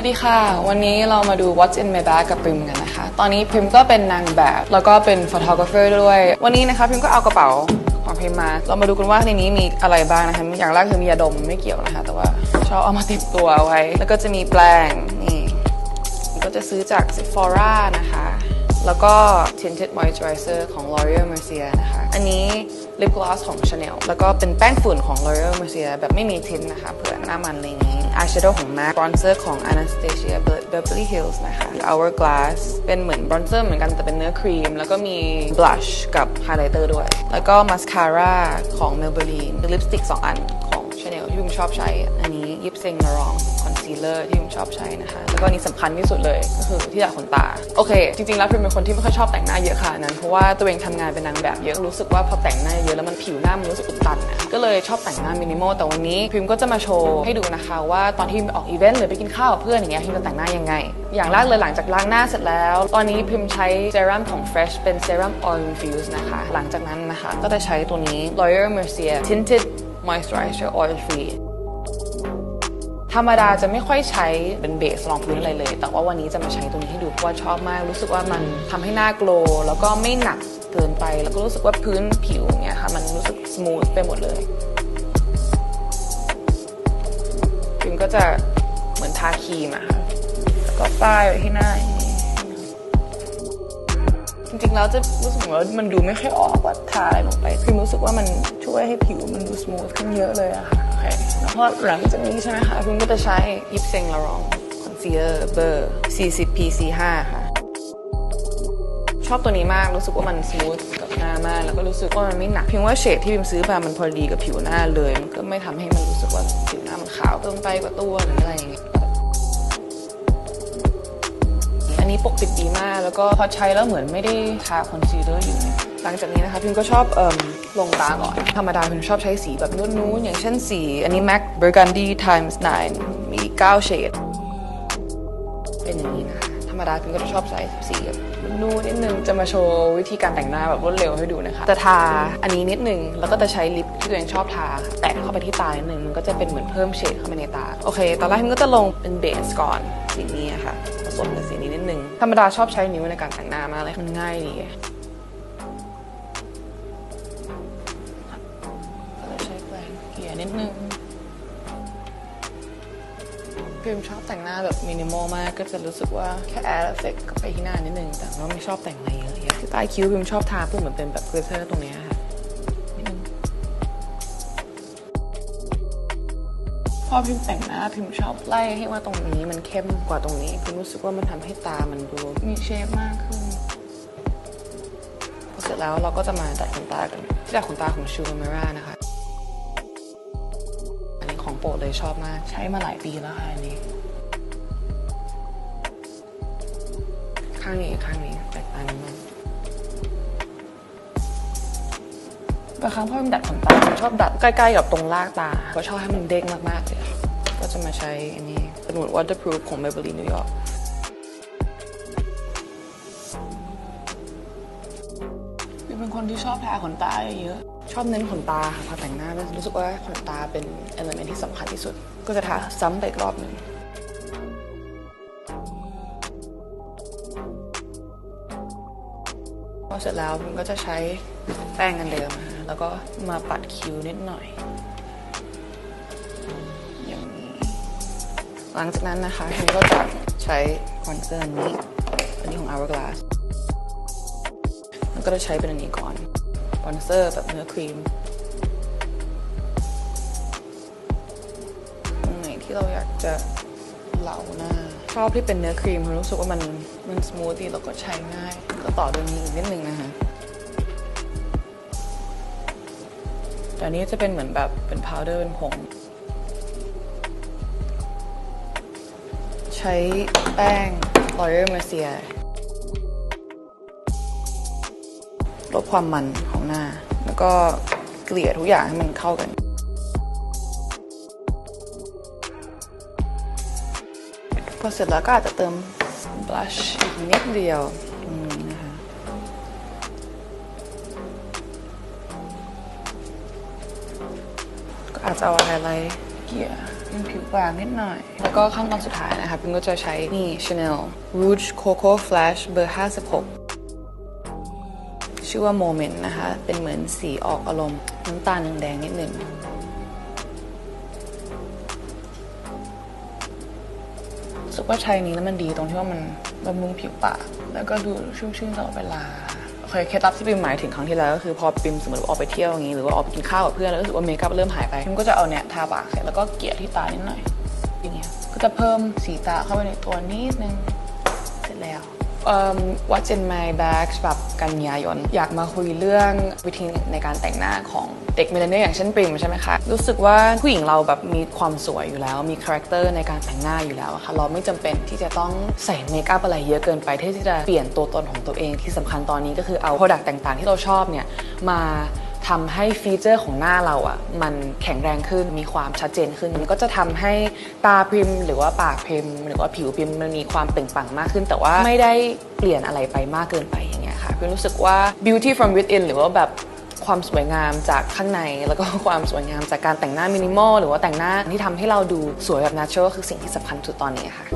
วัสดีค่ะ วันนี้เรามาดู What's in my bag กับพิมกันนะคะ ตอนนี้พิมก็เป็นนางแบบ แล้วก็เป็นฟอทอกราฟเฟอร์ด้วย วันนี้นะคะพิมก็เอากระเป๋าของพิมมา เรามาดูกันว่าในนี้มีอะไรบ้างนะคะ อย่างแรกคือมียาดมไม่เกี่ยวนะคะ แต่ว่าชอบเอามาติดตัวไว้ แล้วก็จะมีแปรงนี่ ก็จะซื้อจาก Sephora นะคะ แล้วก็ tinted moisturizer ของ L'Oreal Mercier นะคะ อันนี้ lip gloss ของ Chanel แล้วก็เป็นแป้งฝุ่นของ L'Oreal Mercier แบบไม่มีทินนะคะเผื่อหน้ามันอะไรอย่างนี้ eyeshadow ของ MAC bronzer ของ Anastasia Beverly Hills นะคะ Hourglass เป็นเหมือน bronzer เหมือนกันแต่เป็นเนื้อครีม แล้วก็มี blush กับ highlighter ด้วย แล้วก็ mascara ของ Maybelline ลิปสติก2อันของ Chanel ที่ผมชอบใช้อันนี้ิปเซงนารองคอนซีลเลอร์ที่ผมชอบใช้นะคะ แล้วก็นี้สำคัญที่สุดเลยก็คือที่ดัดขนตา โอเค จริงๆ แล้วพิมเป็นคนที่ไม่ค่อยชอบแต่งหน้าเยอะค่ะนั้น เพราะว่าตัวเองทำงานเป็นนางแบบเยอะ รู้สึกว่าพอแต่งหน้าเยอะแล้วมันผิวหน้ามันรู้สึกอุดตันนะก็เลยชอบแต่งหน้ามินิมอลแต่วันนี้พิมก็จะมาโชว์ให้ดูนะคะ ว่าตอนที่พิมไปออกอีเวนต์หรือไปกินข้าวกับเพื่อนอย่างเงี้ยพิมจะแต่งหน้ายังไง อย่างแรกเลยหลังจากล้างหน้าเสร็จแล้ว ตอนนี้พิมใช้เซรั่มของ Fresh เป็นเซรั่ม Oil Infused นะคะ หลังจากนั้นนะคะก็จะใช้ตัวนี้ L'Oreal Mercier Tinted Moisturizer Oil Free รรมดาจะไม่ค่อยใช้เป็นเบสรองพื้นอะไรเลย แต่ว่าวันนี้จะมาใช้ตัวนี้ให้ดูเพราะว่าชอบมากรู้สึกว่ามันทำให้หน้าโกลแล้วก็ไม่หนักเกินไป แล้วก็รู้สึกว่าพื้นผิวเนี่ยค่ะมันรู้สึกสมูทไปหมดเลยพิมก็จะเหมือนทาครีมอะค่ะแล้วก็ป้ายไว้ที่หน้าจริงๆแล้วจะรู้สึกว่ามันดูไม่ค่อยออกว่าทาอะไรลงไปพิมรู้สึกว่ามันช่วยให้ผิวมันดูสมูทขึ้นเยอะเลยอะค่ะ โอเคแล้วพอหลังจากนี้ใช่ไหมคะพิมก็จะใช้ยิปเซงละรองคอนซีลเลอร์เบอร์ 40 PC5 ค่ะ ชอบตัวนี้มากรู้สึกว่ามันสมูทกับหน้ามาก แล้วก็รู้สึกว่ามันไม่หนัก เพียงว่าเฉดที่พิมซื้อมามันพอดีกับผิวหน้าเลย มันก็ไม่ทำให้มันรู้สึกว่าผิวหน้ามันขาวเกินไปกว่าตัวหรืออะไรอย่างเงี้ย นนี้ปกปิดดีมาก แล้วก็พอใช้แล้วเหมือนไม่ได้ทาคอนซีลเลอร์อยู่ หลังจากนี้นะคะพิมก็ชอบเอ่มลงตาก่อน ธรรมดาพิมชอบใช้สีแบบนู้นๆ อย่างเช่นสี อันนี้ MAC Burgundy times 9 มี 9 เฉดเป็นอย่างนี้นะคะธรรมดาพิมก็จะชอบใช้สีแบบนูนนิดนึงจะมาโชว์วิธีการแต่งหน้าแบบรวดเร็วให้ดูนะคะจะทาอันนี้นิดนึง แล้วก็จะใช้ลิปที่ตัวเองชอบทา แตะเข้าไปที่ตานิดนึงมันก็จะเป็นเหมือนเพิ่มเฉดเข้าไปในตา โอเค ตอนแรกพิมก็จะลงเป็นเบสก่อนสีนี้อะค่ะ ผสมกับสีนี้นิดนึง ธรรมดาชอบใช้นิ้วในการแต่งหน้ามากเลย มันง่ายดีก็เลยใช้แปรงเกลี่ยนิดนึงพิมชอบแต่งหน้าแบบมินิมอลมากก็จะรู้สึกว่าแค่แอดเอฟเฟกต์ไปที่หน้านิดนึง แต่ว่าไม่ชอบแต่งอะไรเยอะแยะที่ใต้คิ้วพิมชอบทาพวกเหมือนเป็นแบบเกรเทอร์ตรงเนี้ย พอพิมแต่งหน้าพิมชอบไล่ให้ว่าตรงนี้มันเข้มกว่าตรงนี้พิมรู้สึกว่ามันทำให้ตามันดูมีเชฟมากขึ้นพอเสร็จแล้วเราก็จะมาดัดขนตากันที่ดัดขนตาของชูเมรานะคะ อันนี้ของโปรดเลยชอบมาก ใช้มาหลายปีแล้วค่ะอันนี้ ข้างนี้ข้างนี้ บางครั้งพ่อมันดัดขนตาผมชอบดัดใกล้ๆกับตรงลากตาเพราะชอบให้มันเด้งมากๆเลยก็จะมาใช้อันนี้เป็นหมวด waterproof ของ Maybelline New York เป็นคนที่ชอบทาขนตาเยอะๆชอบเน้นขนตาค่ะพอแต่งหน้ารู้สึกว่าขนตาเป็นเอลเมนที่สำคัญที่สุด ก็จะทาซ้ำไปอีกรอบหนึ่ง พอเสร็จแล้วมันก็จะใช้แป้งกันเดิมนะคะแล้วก็มาปัดคิ้วนิดหน่อยอย่างนี้หลังจากนั้นนะคะมันก็จะใช้คอนเซอร์นนี้อันนี้ของ Hourglass มันก็จะใช้เป็นอันนี้ก่อนคอนเซอร์แบบเนื้อครีมตรงไหนที่เราอยากจะ เหลาหน้า ชอบที่เป็นเนื้อครีมเพราะรู้สึกว่ามันมันสมูทดีแล้วก็ใช้ง่าย ก็ต่อด้วยนี้อีกนิดนึงนะคะแต่อันนี้จะเป็นเหมือนแบบเป็นพาวเดอร์เป็นผง ใช้แป้ง L'Oreal Mercier ลดความมันของหน้า แล้วก็เกลี่ยทุกอย่างให้มันเข้ากัน พอเสร็จแล้วก็อาจจะเติมบลัชอีกนิดเดียวนะคะก็อาจจะเอาไฮไลท์เกลี่ยมันผิวบางนิดหน่อย แล้วก็ขั้นตอนสุดท้ายนะคะพิมก็จะใช้นี่ Chanel Rouge Coco Flash เบอร์ 56 ชื่อว่า Moment นะคะ เป็นเหมือนสีออกอารมณ์น้ำตาลแดงๆนิดหนึ่ง สึกว่าใช้นี้แล้วมันดีตรงที่ว่ามันบำรุงผิวปากแล้วก็ดูชุ่มชื่นตลอดเวลาเคยเคล็ดลับที่ปิมหมายถึงครั้งที่แล้วก็คือพอปิมสมมติออกไปเที่ยวอย่างนี้หรือว่าออกไปกินข้าวกับเพื่อนแล้วรู้สึกว่าเมคอัพเริ่มหายไปปิมก็จะเอาเนี่ยทาปากเสร็จแล้วก็เกลี่ยที่ตานิดหน่อยอย่างเงี้ยก็จะเพิ่มสีตาเข้าไปในตัวนิดนึงเสร็จแล้ว um, What's in my bag ฉบับกันยายน อยากมาคุยเรื่องวิธีในการแต่งหน้าของเด็กเมลเนียอย่างเช่นปริมใช่ไหมคะ รู้สึกว่าผู้หญิงเราแบบมีความสวยอยู่แล้ว มีคาแรคเตอร์ในการแต่งหน้าอยู่แล้วอะค่ะ เราไม่จำเป็นที่จะต้องใส่เมคอัพอะไรเยอะเกินไปที่จะเปลี่ยนตัวตนของตัวเองที่สำคัญตอนนี้ก็คือเอาโปรดักต์ต่างๆ ที่เราชอบเนี่ยมา ทำให้ฟีเจอร์ของหน้าเราอะ่ะมันแข็งแรงขึ้นมีความชัดเจนขึ้น มันก็จะทำให้ตาพิมหรือว่าปากพิมหรือว่าผิวพิมมันมีความเปล่งปลั่งมากขึ้น แต่ว่าไม่ได้เปลี่ยนอะไรไปมากเกินไปอย่างเงี้ยค่ะพริมรู้สึกว่า beauty from within หรือว่าแบบความสวยงามจากข้างใน แล้วก็ความสวยงามจากการแต่งหน้ามินิมอลหรือว่าแต่งหน้าที่ทำให้เราดูสวยแบบ natural คือสิ่งที่สำคัญสุดตอนนี้ค่ะ